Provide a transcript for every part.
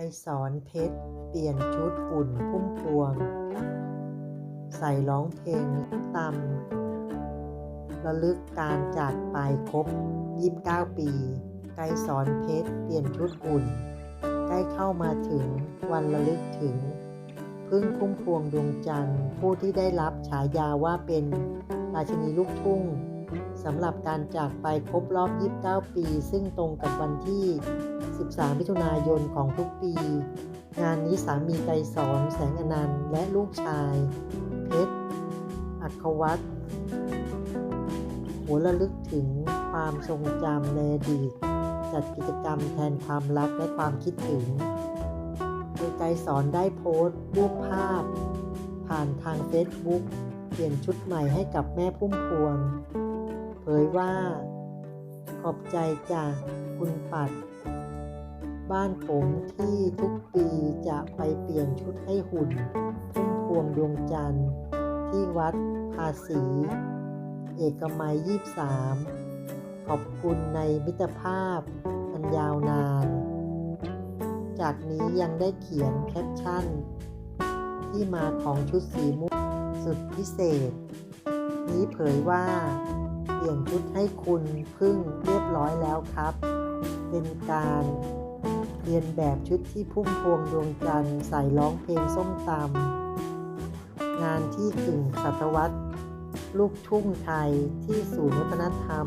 ไกรสอนเพชร เปลี่ยนชุดหุ่นพุ่มพวง ใส่ร้องเพลงตำระลึกการจากไปครบ 29 ปี ไกรสอนเพชร เปลี่ยนชุดหุ่น ใกล้เข้ามาถึงวันระลึกถึง พึ่งพุ่มพวงดวงจันทร์ผู้ที่ได้รับฉายาว่าเป็นราชินีลูกทุ่ง สำหรับการจากไปครบรอบ 29 ปี ซึ่งตรงกับวันที่ 13 มิถุนายนของทุกปี งานนี้สามีไกรสอนแสงอนันต์ และลูกชาย เพชร อัควัตหัวระลึกถึงความทรงจำในอดีตจัดกิจกรรมแทนความรักและความคิดถึงโดยไกรสอนได้โพสต์รูปภาพ ผ่านทางเฟซบุ๊กเปลี่ยนชุดใหม่ให้กับแม่พุ่มพวง ยว่า ขอบใจจากคุณปัด บ้านผมที่ทุกปีจะไปเปลี่ยนชุดให้หุ่นพุ่มพวงดวงจันทร์ ที่วัดภาษี เอกมัย23ขอบคุณในมิตรภาพอันยาวนาน จากนี้ยังได้เขียนแคปชั่น ที่มาของชุดสีม่วงสุดพิเศษ นี้เผยว่า เปลี่ยนชุดให้คุณพึ่งเรียบร้อยแล้วครับ เป็นการเรียนแบบชุดที่พุ่มพวงดวงจันทร์ใส่ร้องเพลงส้มตำงานที่กึ่งศตวรรษลูกทุ่งไทยที่ศูนย์วัฒนธรรม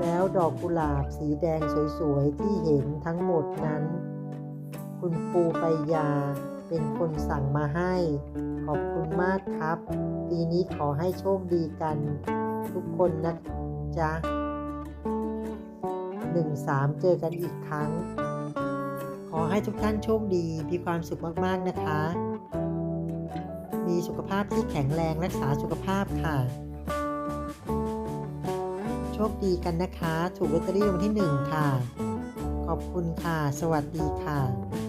แล้วดอกกุหลาบสีแดงสวยๆ ที่เห็นทั้งหมดนั้น คุณปูไปยา เป็นคนสั่งมาให้ ขอบคุณมากครับ ปีนี้ขอให้โชคดีกันทุกคนนะจ๊ะหนึ่งสามเจอกันอีกครั้ง ขอให้ทุกท่านโชคดี มีความสุขมากๆนะคะ มีสุขภาพที่แข็งแรงรักษาสุขภาพค่ะ โชคดีกันนะคะ ถูกลอตเตอรี่วัลที่หนึ่งค่ะ ขอบคุณค่ะ สวัสดีค่ะ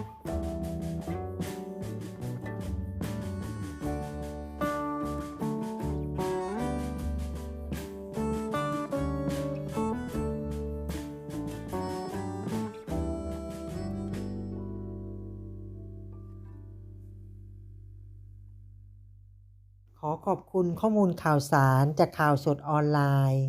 ขอขอบคุณข้อมูลข่าวสารจากข่าวสดออนไลน์